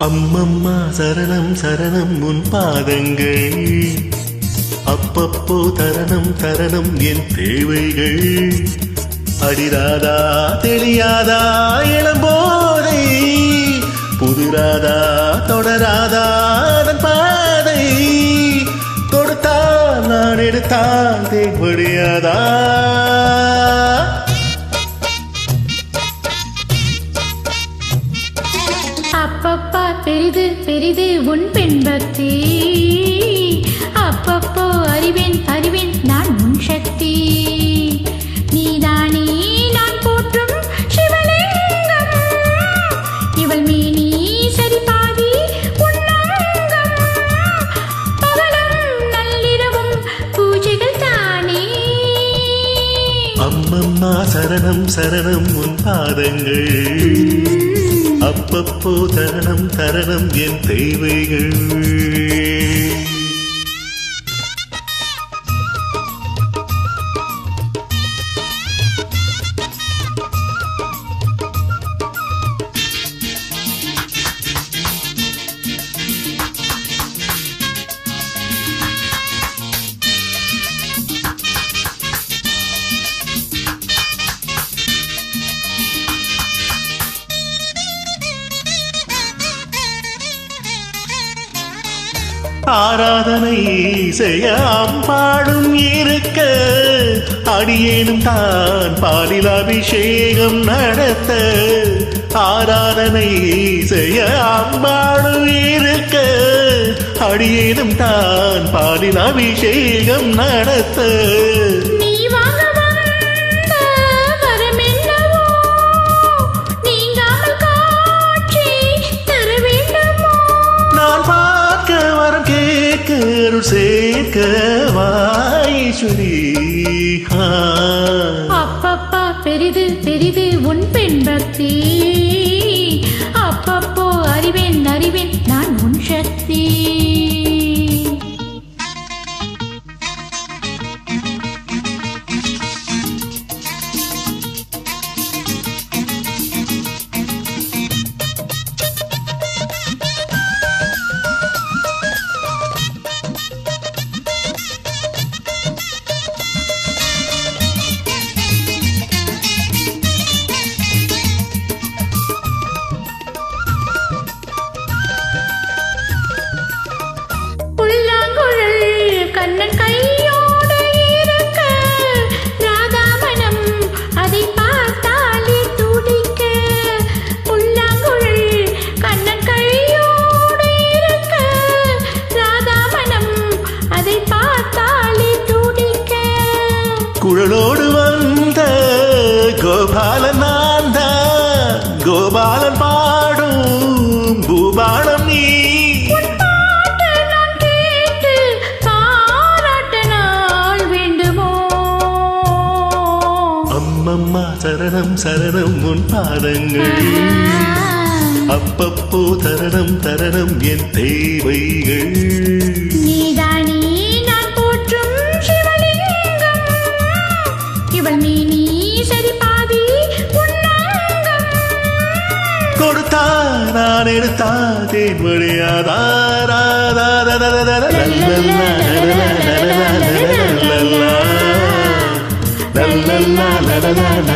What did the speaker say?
அம்மம்மா சரணம் சரணம் உன் பாதங்கள். அப்பப்போ தரணம் தரணம் என் தேவைகள். அடிராதா தெரியாதா இளம்போதை. புதிராதா தொடராதா அதன் பாதை. தொடுத்தால் நான் எடுத்தால் தேவையாதா அப்பப்பா பெரிது பெரிது உன் பெண் அப்பப்போ அறிவேன் அறிவேன் நான் உன் சக்தி. நீதானே நான் போற்றும் சிவலிங்கம். இவள் மேனி சரி பாதி பகலும் நள்ளிரவும் பூஜைகள் தானே. அம்மம்மா சரணம் சரணம் உன் பாதங்கள். அப்பப்போ தரணம் தரணம் என் தேவைகள் ஆராதனை செய்யாம் பாடும் இருக்க. அடியேனும் தான் பாலில் அபிஷேகம் நடத்த. ஆராதனை செய்ய அம்பாடும் இருக்க. அடியேனும் தான் பாலில் அபிஷேகம் நடத்த. சேர்க்க வாஈஸ்வரி அப்பப்பா பெரிது பெரிது உன் பெண் பக்தி அப்பப்போ அறிவேன் அறிவேன் நான் உன் சக்தி. குழலோடு வந்த கோபாலன் நான் தான். கோபாலன் பாடும் பூபாலம் நீ. அம்மம்மா சரணம் சரணம் உன் பாதங்கள் அப்பப்போ தரணம் தரணம் என் தேவைகள். சரி உன்னங்கம் கொடுத்தா நான் எடுத்தா தேன் வழியாதா லல்லா